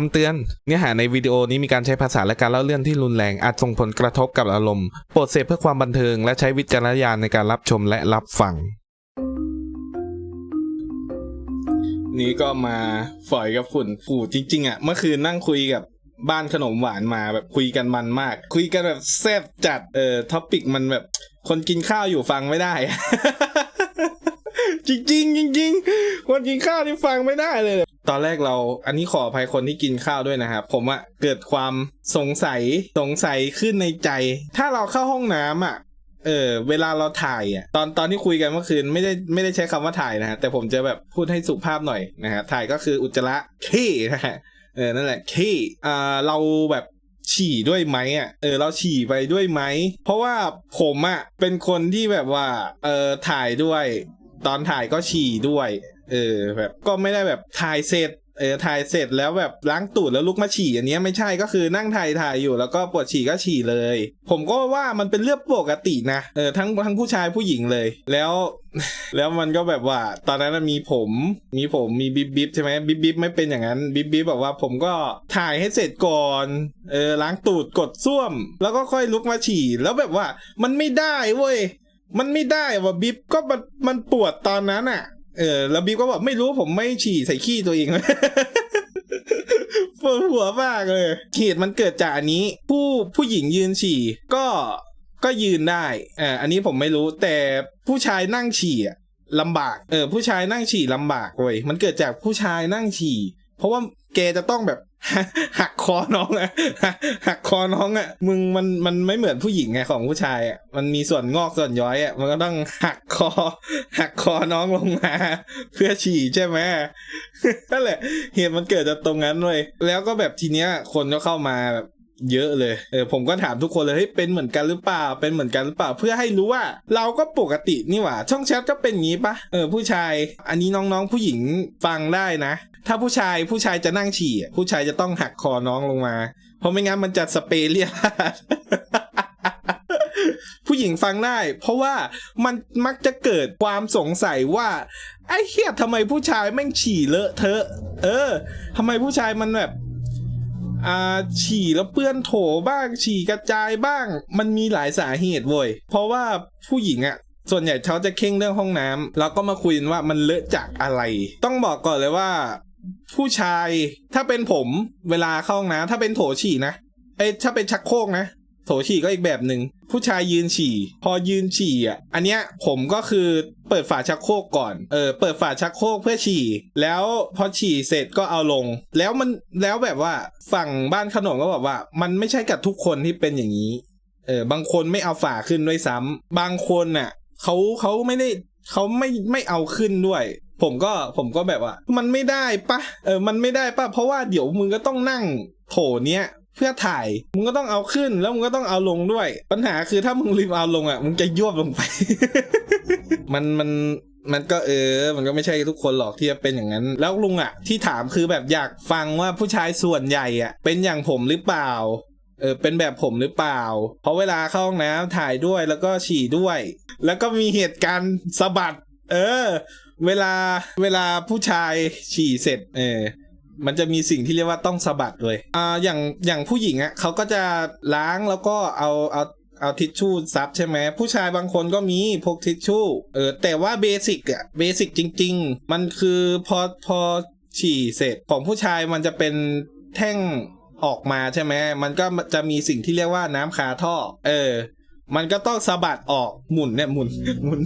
คำเตือน เนื้อหาในวิดีโอนี้มีการใช้ภาษาและการเล่าเรื่องที่รุนแรงอาจส่งผลกระทบกับอารมณ์ โปรดเสพเพื่อความบันเทิงและใช้วิจารณญาณในการรับชมและรับฟัง นี่ก็มาฝอยกับฝุ่นปู่จริง ๆอะเมื่อคืนนั่งคุยกับบ้านขนมหวานมาแบบคุยกันมันมาก คุยกันแบบแซ่บจัดเออท็อปิกมันแบบ คนกินข้าวอยู่ฟังไม่ได้ จริงจริงๆจริงๆคนกินข้าวที่ฟังไม่ได้เลย ตอนแรกเราอันนี้ขออภัยคนที่กินข้าวด้วยนะครับ ผมอะเกิดความสงสัยสงสัยขึ้นในใจ ถ้าเราเข้าห้องน้ำอะเออเวลาเราถ่ายอะตอนตอนที่คุยกันเมื่อคืนไม่ได้ไม่ได้ใช้คำว่าถ่ายนะฮะแต่ผมจะแบบพูดให้สุภาพหน่อยนะฮะถ่ายก็คืออุจจาระขี้นะฮะเออนั่นแหละขี้อ่าเราแบบฉี่ด้วยไหมอะเออเราฉี่ไปด้วยไหมเพราะว่าผมอะเป็นคนที่แบบว่าเออถ่ายด้วย ตอนถ่ายก็ฉี่ด้วย เออแบบก็ไม่ได้แบบถ่ายเสร็จเออถ่ายเสร็จแล้วแบบล้างตูดแล้วลุกมาฉี่อันนี้ไม่ใช่ก็คือนั่งถ่ายถ่ายอยู่แล้วก็ปวดฉี่ก็ฉี่เลย ผมก็ว่ามันเป็นเรื่องปกตินะเออทั้งทั้งผู้ชายผู้หญิงเลย แล้วแล้วมันก็แบบว่า ตอนนั้นมีผมมีผมมีบิ๊บบิ๊บใช่ไหมบิ๊บบิ๊บไม่เป็นอย่างนั้นบิ๊บบิ๊บบอกว่าผมก็ถ่ายให้เสร็จก่อนเออล้างตูดกดส้วม แล้วก็ค่อยลุกมาฉี่ แล้วแบบว่ามันไม่ได้เว้ยมันไม่ได้ว่าบิ๊บก็มันมันปวดตอนนั้นอะ เออแล้วบิ๊บก็บอกไม่รู้ผมไม่ฉี่ใส่ขี้ตัวเองปวดหัวมากเลยเหตุมันเกิดจากอันนี้ ผู้ผู้หญิงยืนฉี่ ก็ก็ยืนได้เอออันนี้ผมไม่รู้แต่ผู้ชายนั่งฉี่ลำบาก เออ ผู้ชายนั่งฉี่ลำบากเว้ยมันเกิดจากผู้ชายนั่งฉี่ เพราะว่า แกจะต้องแบบหักคอน้องอะหักคอน้องอะมึงมันมันไม่เหมือนผู้หญิงไงของผู้ชายอะมันมีส่วนงอกส่วนย้อยอะมันก็ต้องหักคอ หักคอน้องลงมา เพื่อฉี่ใช่ไหมนั่นแหละ เหตุมันเกิดจากตรงนั้นเลยแล้วก็แบบทีเนี้ย คนก็เข้ามาแบบเยอะเลย เออผมก็ถามทุกคนเลยเฮ้ยเป็นเหมือนกันหรือเปล่า เป็นเหมือนกันหรือเปล่า เพื่อให้รู้ว่า เราก็ปกตินี่หว่า ช่องแชทก็เป็นงี้ปะเออผู้ชาย อันนี้น้องๆผู้หญิงฟังได้นะถ้าผู้ชายผู้ชายจะนั่งฉี่ผู้ชายจะต้องหักคอน้องลงมา เพราะไม่งั้นมันจะสเปรย์เลียผู้หญิงฟังได้ เพราะว่ามันมักจะเกิดความสงสัยว่าไอ้เฮียทำไมผู้ชายแม่งฉี่เลอะเทอะ เออทำไมผู้ชายมันแบบอ่าฉี่แล้วเปื้อนโถบ้าง ฉี่กระจายบ้าง มันมีหลายสาเหตุเว้ยเพราะว่าผู้หญิงอะส่วนใหญ่เขาจะเข่งเรื่องห้องน้ำแล้วก็มาคุยกันว่ามันเลอะจากอะไร ต้องบอกก่อนเลยว่า ผู้ชายถ้าเป็นผมเวลาเข้าห้องน้ำถ้าเป็นโถฉี่นะเอ้ยถ้าเป็นชักโครกนะ โถฉี่ก็อีกแบบหนึ่งผู้ชายยืนฉี่ พอยืนฉี่อะอันเนี้ยผมก็คือเปิดฝาชักโครกก่อนเออเปิดฝาชักโครกเพื่อฉี่ แล้วพอฉี่เสร็จก็เอาลง แล้วมันแล้วแบบว่าฝั่งบ้านขนมก็บอกว่า มันไม่ใช่กับทุกคนที่เป็นอย่างนี้เออบางคนไม่เอาฝาขึ้นด้วยซ้ำบางคนน่ะเขาเขาไม่ได้เขาไม่ไม่เอาขึ้นด้วย ผมก็ผมก็แบบว่า มันไม่ได้ปะเออมันไม่ได้ปะเพราะว่าเดี๋ยวมึงก็ต้องนั่งโถเนี้ยเพื่อถ่ายมึงก็ต้องเอาขึ้นแล้วมึงก็ต้องเอาลงด้วย ปัญหาคือถ้ามึงรีบเอาลงอะมึงจะยวบลงไป มันมันมันก็เออ มันก็ไม่ใช่ทุกคนหรอกที่จะเป็นอย่างนั้น แล้วลุงอะ ที่ถามคือแบบอยากฟังว่าผู้ชายส่วนใหญ่อะ เป็นอย่างผมหรือเปล่าเออเป็นแบบผมหรือเปล่า เพราะเวลาเข้าห้องน้ำถ่ายด้วยแล้วก็ฉี่ด้วย แล้วก็มีเหตุการณ์สะบัด เออ เวลาเวลาผู้ชายฉี่เสร็จ เออมันจะมีสิ่งที่เรียกว่าต้องสะบัดเลยอ่าอย่างอย่างผู้หญิงอะ่ะเขาก็จะล้างแล้วก็เอาเอาเอาทิชชู่ซับใช่ไหมผู้ชายบางคนก็มีพกทิชชู่เออแต่ว่าเบสิกอะเบสิกจริง ๆ มันคือพอพอฉี่เสร็จของผู้ชายมันจะเป็นแท่งออกมาใช่ไหมมันก็จะมีสิ่งที่เรียกว่าน้ำคาท่อ เออ มันก็ต้องสะบัดออกหมุนเนี่ยหมุนหมุน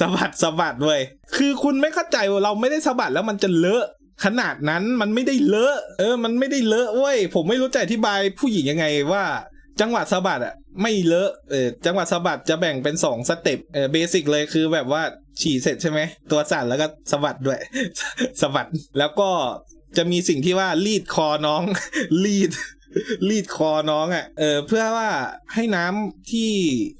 สะบัดสะบัดเว้ยคือคุณไม่เข้าใจว่าเราไม่ได้สะบัดแล้วมันจะเลอะขนาดนั้นมันไม่ได้เลอะ เออ มันไม่ได้เลอะเว้ยผมไม่รู้จะอธิบายผู้หญิงยังไงว่า จังหวะสะบัดอะไม่เลอะเออจังหวะสะบัดจะแบ่งเป็นสองสเต็ปเออเบสิกเลยคือแบบว่าฉี่เสร็จใช่ไหมตัวสั่นแล้วก็สะบัดด้วยสะบัดแล้วก็จะมีสิ่งที่ว่ารีดคอน้องรีด รีดคอน้องอะ เออ เพื่อว่าให้น้ำที่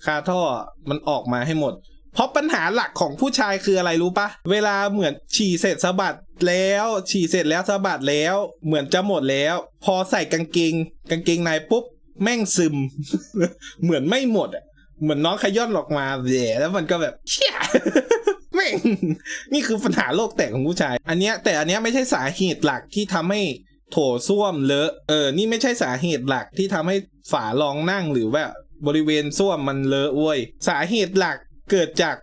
คาท่อมันออกมาให้หมด เพราะปัญหาหลักของผู้ชายคืออะไรรู้ปะ เวลาเหมือนฉี่เสร็จสะบัดแล้ว ฉี่เสร็จแล้วสะบัดแล้ว เหมือนจะหมดแล้ว พอใส่กางเกง กางเกงในปุ๊บ แม่งซึม เหมือนไม่หมดอะ เหมือนน้องขย้อนออกมาแย่แล้วมันก็แบบเชี่ยแม่งนี่คือปัญหาโลกแตกของผู้ชาย อันเนี้ยแต่อันเนี้ยไม่ใช่สาเหตุหลักที่ทำให้ โถส้วมเลอะเออนี่ไม่ใช่สาเหตุหลักที่ทำให้ฝารองนั่งหรือว่าบริเวณส้วมมันเลอะเว้ยสาเหตุหลักเกิดจาก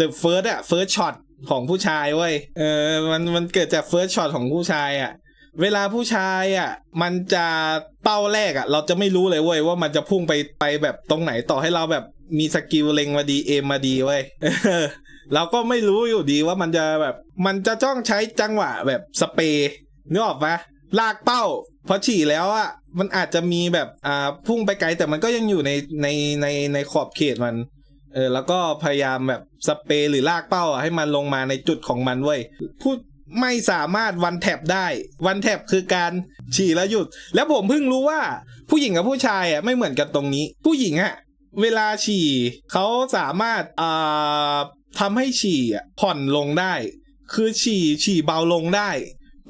the first อะ first shot ของผู้ชายเว้ยเออมันมันเกิดจาก first shot ของผู้ชายอะเวลาผู้ชายอะ มันจะเป้าแรกอะ เราจะไม่รู้เลยเว้ยว่ามันจะพุ่งไปไปแบบตรงไหนต่อให้เราแบบมีสกิลเล็งมาดีเอมมาดีเว้ยเออเราก็ไม่รู้อยู่ดีว่ามันจะแบบ มันจะจ้องใช้จังหวะแบบสเปรย์ นึกออกปะลากเป้าพอฉี่แล้วอะมันอาจจะมีแบบอ่าพุ่งไปไกลแต่มันก็ยังอยู่ในในในในขอบเขตมัน เออแล้วก็พยายามแบบสเปรย์หรือลากเป้าอะให้มันลงมาในจุดของมันเว้ยพูดไม่สามารถวันแท็บได้วันแท็บคือการฉี่แล้วหยุด แล้วผมเพิ่งรู้ว่า ผู้หญิงกับผู้ชายอะไม่เหมือนกันตรงนี้ ผู้หญิงอะเวลาฉี่เขาสามารถอ่าทำให้ฉี่อะผ่อนลงได้ คือฉี่ฉี่เบาลงได้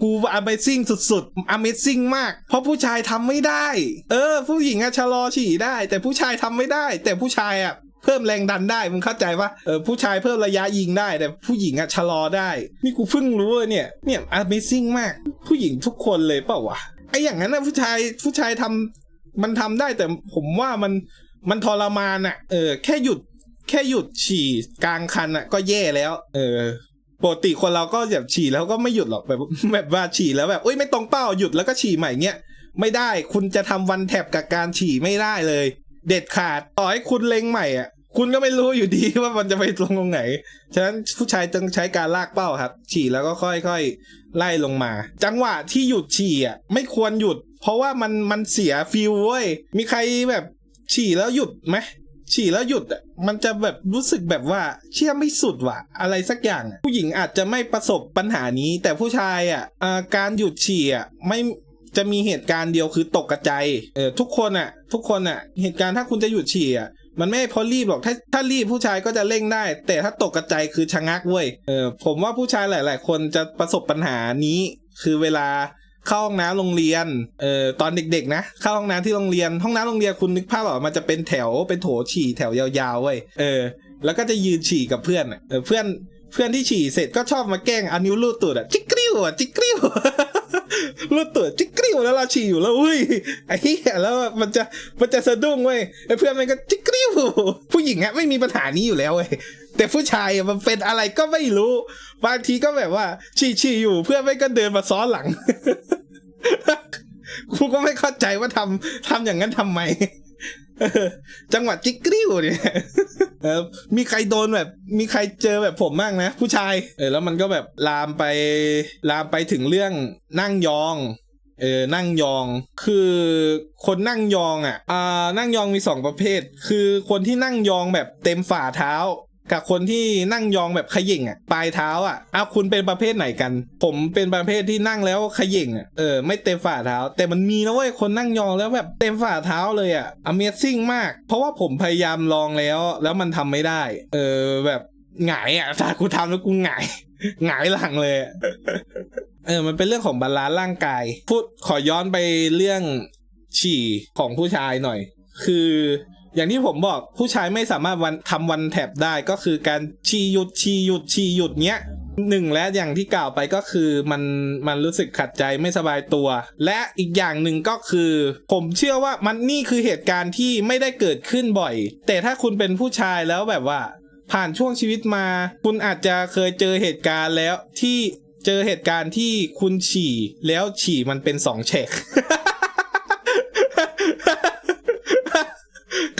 กู Amazing สุดๆ Amazing มาก เพราะผู้ชายทำไม่ได้ เออ ผู้หญิงอะชะลอฉี่ได้ แต่ผู้ชายทำไม่ได้ แต่ผู้ชายอะเพิ่มแรงดันได้มึงเข้าใจปะเออผู้ชายเพิ่มระยะยิงได้ แต่ผู้หญิงอะชะลอได้ นี่กูเพิ่งรู้เนี่ยเนี่ย Amazing มาก ผู้หญิงทุกคนเลยเปล่าวะไออย่างนั้นนะผู้ชายผู้ชายทำมันทำได้แต่ผมว่ามันมันทรมานอะเออแค่หยุดแค่หยุดฉี่กลางคันอะก็แย่แล้ว เออ ปกติคนเราก็แบบฉี่แล้วก็ไม่หยุดหรอกแบบแบบว่าฉี่แล้วแบบเอ้ยไม่ตรงเป้าหยุดแล้วก็ฉี่ใหม่เงี้ยไม่ได้คุณจะทำวันแท็บกับการฉี่ไม่ได้เลย เด็ดขาดต่อให้คุณเล็งใหม่อะคุณก็ไม่รู้อยู่ดีว่ามันจะไปลงตรงไหน ฉะนั้นผู้ชายต้องใช้การลากเป้าครับ ฉี่แล้วก็ค่อยๆ ไล่ลงมา จังหวะที่หยุดฉี่อะไม่ควรหยุด เพราะว่ามันมันเสียฟิลเว้ย มีใครแบบฉี่แล้วหยุดไหม ฉี่แล้วหยุดอะมันจะแบบรู้สึกแบบว่าเชื่อไม่สุดว่ะ อะไรสักอย่าง ผู้หญิงอาจจะไม่ประสบปัญหานี้ แต่ผู้ชายอะการหยุดฉี่อะไม่จะมีเหตุการณ์เดียวคือตกกระจายเออทุกคนอะ ทุกคนอะ เหตุการณ์ถ้าคุณจะหยุดฉี่อะมันไม่เพราะรีบหรอกถ้าถ้ารีบผู้ชายก็จะเร่งได้ แต่ถ้าตกกระจายคือชะงักเว้ยเออผมว่าผู้ชายหลาย ๆ คนจะประสบปัญหานี้ คือเวลา เข้าห้องน้ำโรงเรียน เอ่อตอนเด็กๆนะ เข้าห้องน้ำที่โรงเรียน ห้องน้ำโรงเรียนคุณนึกภาพออกมันจะเป็นแถวเป็นโถฉี่แถวยาวๆเว้ย เออ แล้วก็จะยืนฉี่กับเพื่อนอะเออเพื่อนเพื่อนที่ฉี่เสร็จก็ชอบมาแกล้งเอานิ้วลูดตูดอะจิกกริ้วอะจิกกริ้ว ลูดตูดจิกกริ้วแล้วเราฉี่อยู่แล้วอุ้ยไอ้เหี้ยแล้วมันจะมันจะสะดุ้งเว้ยไอ้เพื่อนมันก็จิกกริ้วผู้หญิงอะไม่มีปัญหานี้อยู่แล้วเว้ย แต่ผู้ชายมันเป็นอะไรก็ไม่รู้ บางทีก็แบบว่าฉี่ฉี่อยู่เพื่อนไม่ก็เดินมาซ้อนหลังกูก็ไม่เข้าใจว่าทำทำอย่างนั้นทำไมจังหวัดจิกกริ้วเนี่ยมีใครโดนแบบ มีใครเจอแบบผมบ้างนะ ผู้ชายเออแล้วมันก็แบบลามไปลามไปถึงเรื่องนั่งยองเออนั่งยองคือคนนั่งยองอะอ่านั่งยองมีสองประเภท คือคนที่นั่งยองแบบเต็มฝ่าเท้า กับคนที่นั่งยองแบบขย่งอะปลายเท้าอะเอาคุณเป็นประเภทไหนกัน ผมเป็นประเภทที่นั่งแล้วขย่งอะเออไม่เต็มฝ่าเท้า แต่มันมีนะเว้ยคนนั่งยองแล้วแบบเต็มฝ่าเท้าเลยอะ Amazing มาก เพราะว่าผมพยายามลองแล้ว แล้วมันทำไม่ได้ เออแบบหงายอะถ้ากูทำแล้วกูหงายหงายหลังเลยเออมันเป็นเรื่องของบาลานซ์ร่างกาย พูดขอย้อนไปเรื่องฉี่ของผู้ชายหน่อย คือ อย่างที่ผมบอกผู้ชายไม่สามารถวันทำวันแท็บได้ก็คือการฉี่หยุดฉี่หยุดฉี่หยุดเนี้ยหนึ่งและอย่างที่กล่าวไปก็คือมันมันรู้สึกขัดใจไม่สบายตัว และอีกอย่างหนึ่งก็คือ ผมเชื่อว่ามันนี่คือเหตุการณ์ที่ไม่ได้เกิดขึ้นบ่อย แต่ถ้าคุณเป็นผู้ชายแล้วแบบว่า ผ่านช่วงชีวิตมา คุณอาจจะเคยเจอเหตุการณ์แล้วที่เจอเหตุการณ์ที่คุณฉี่แล้วฉี่มันเป็นสองแฉก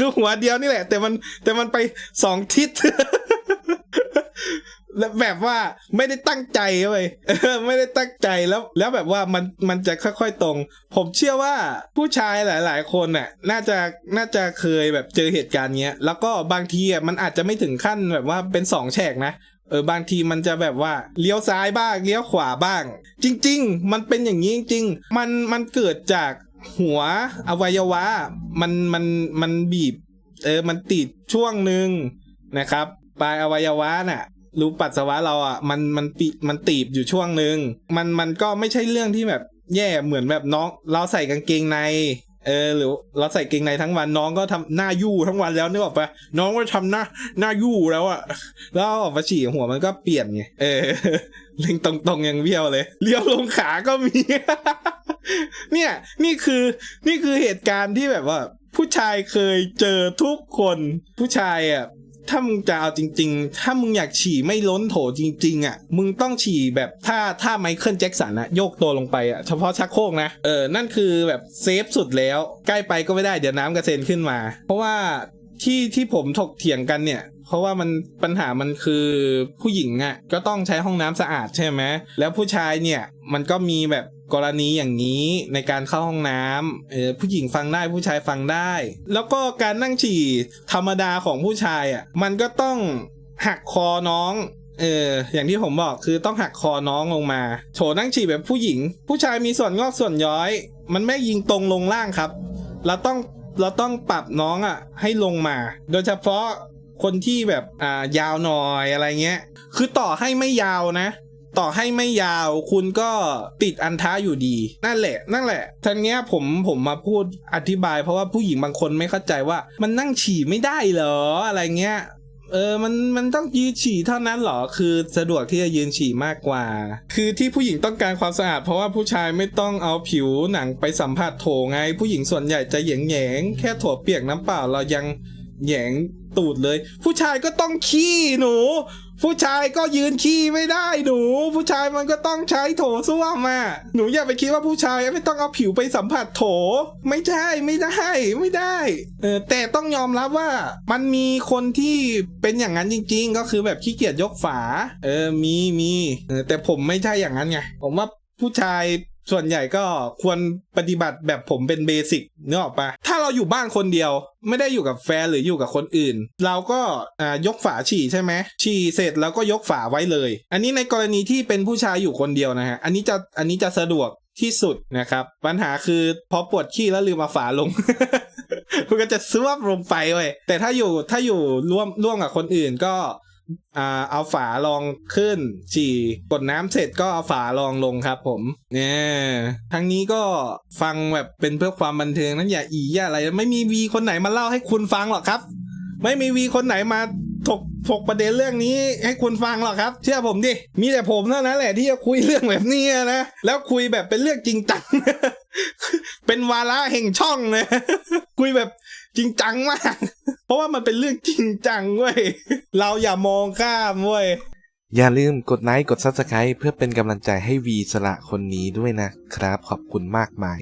คือหัวเดียวนี่แหละ แต่มันแต่มันไปสองทิศแล้วแบบว่าไม่ได้ตั้งใจเว้ยไม่ได้ตั้งใจแล้ว แล้วแบบว่ามันมันจะค่อยๆตรง ผมเชื่อว่าผู้ชายหลาย ๆ คนน่ะ น่าจะน่าจะเคยแบบเจอเหตุการณ์เนี้ย แล้วก็บางทีอะมันอาจจะไม่ถึงขั้นแบบว่าเป็นสองแฉกนะเออบางทีมันจะแบบว่าเลี้ยวซ้ายบ้างเลี้ยวขวาบ้าง จริง ๆ มันเป็นอย่างนี้จริง ๆ มันมันเกิดจาก หัวอวัยวะ มันมันมันบีบ เออมันติดช่วงหนึ่งนะครับ ปลายอวัยวะน่ะรูปัสสาวะเราอะมันมันปิมันตีบอยู่ช่วงหนึ่งมันมันก็ไม่ใช่เรื่องที่แบบแย่เหมือนแบบน้อง เราใส่กางเกงใน เออหรือเราใส่เกงในทั้งวันน้องก็ทำหน้ายู่ทั้งวันแล้วนึกออกปะน้องก็ทำหน้าหน้ายู่แล้วอะแล้วอออกมาฉี่หัวมันก็เปลี่ยนไงเออ เล็งตรงๆยังเบี้ยวเลยเลี้ยวลงขาก็มี เนี่ยนี่คือนี่คือเหตุการณ์ที่แบบว่า ผู้ชายเคยเจอทุกคน ผู้ชายอะถ้ามึงจะเอาจริง ๆ ถ้ามึงอยากฉี่ไม่ล้นโถจริง ๆ อะ มึงต้องฉี่แบบถ้าถ้าไมเคิลแจ็คสันอะโยกตัวลงไปอะเฉพาะชักโครกนะ เออ นั่นคือแบบเซฟสุดแล้ว ใกล้ไปก็ไม่ได้เดี๋ยวน้ำกระเซ็นขึ้นมา เพราะว่าที่ที่ผมถกเถียงกันเนี่ย เพราะว่ามันปัญหามันคือผู้หญิงอะก็ต้องใช้ห้องน้ำสะอาดใช่ไหมแล้วผู้ชายเนี่ยมันก็มีแบบกรณีอย่างนี้ในการเข้าห้องน้ำเออผู้หญิงฟังได้ผู้ชายฟังได้ แล้วก็การนั่งฉี่ธรรมดาของผู้ชายอะมันก็ต้องหักคอน้องเอออย่างที่ผมบอกคือต้องหักคอน้องลงมาโถนั่งฉี่แบบผู้หญิง ผู้ชายมีส่วนงอกส่วนย้อย มันไม่ยิงตรงลงล่างครับ เราต้องเราต้องปรับน้องอะให้ลงมา โดยเฉพาะ คนที่แบบอ่ายาวหน่อยอะไรเงี้ย คือต่อให้ไม่ยาวนะ ต่อให้ไม่ยาวคุณก็ติดอันท้าอยู่ดี นั่นแหละ นั่นแหละทีเนี้ยผมผมมาพูดอธิบาย เพราะว่าผู้หญิงบางคนไม่เข้าใจว่า มันนั่งฉี่ไม่ได้เหรออะไรเงี้ยเออ มัน มันต้องยืนฉี่เท่านั้นเหรอ คือสะดวกที่จะยืนฉี่มากกว่า คือที่ผู้หญิงต้องการความสะอาด เพราะว่าผู้ชายไม่ต้องเอาผิวหนังไปสัมผัสโถไง ผู้หญิงส่วนใหญ่จะแหยงแหยงแค่โถเปียกน้ำเปล่าเรายังแหยง ตูดเลย ผู้ชายก็ต้องขี้หนู ผู้ชายก็ยืนขี้ไม่ได้หนู ผู้ชายมันก็ต้องใช้โถส้วมอะหนูอย่าไปคิดว่าผู้ชายไม่ต้องเอาผิวไปสัมผัสโถ ไม่ใช่ไม่ได้ไม่ได้เออแต่ต้องยอมรับว่ามันมีคนที่เป็นอย่างนั้นจริง ๆ ก็คือแบบขี้เกียจยกฝา เออมีมีเออแต่ผมไม่ใช่อย่างนั้นไงผมว่าผู้ชาย ส่วนใหญ่ก็ควรปฏิบัติแบบผมเป็นเบสิกเนึกอออกปะถ้าเราอยู่บ้านคนเดียว ไม่ได้อยู่กับแฟนหรืออยู่กับคนอื่น เราก็ยกฝาฉี่ใช่ไหมฉี่เสร็จแล้วก็ยกฝาไว้เลย อันนี้ในกรณีที่เป็นผู้ชายอยู่คนเดียวนะฮะอันนี้จะอันนี้จะสะดวกที่สุดนะครับ ปัญหาคือพอปวดขี้แล้วลืมมาฝาลงมันก็จะซวบลงไปเว้ยแต่ถ้าอยู่ถ้าอยู่ร่วมร่วมกับคนอื่นก็ อ่าเอาฝารองขึ้น ฉี่กดน้ำเสร็จก็เอาฝารองลงครับผมเนี่ยทั้งนี้ก็ฟังแบบเป็นเพื่อความบันเทิงนั้นอย่าอีอย่าอะไร ไม่มีวีคนไหนมาเล่าให้คุณฟังหรอกครับ ไม่มีวีคนไหนมาถกถกประเด็นเรื่องนี้ให้คุณฟังหรอกครับ เชื่อผมดิ มีแต่ผมเท่านั้นแหละที่จะคุยเรื่องแบบนี้นะ แล้วคุยแบบเป็นเรื่องจริงจัง เป็นวาระแห่งช่องเลยคุยแบบ จริงจังมาก เพราะว่ามันเป็นเรื่องจริงจังเว้ย เราอย่ามองข้ามเว้ย อย่าลืมกดไลค์กด Subscribe เพื่อเป็นกำลังใจให้วีสละคนนี้ด้วยนะครับ ขอบคุณมากมาย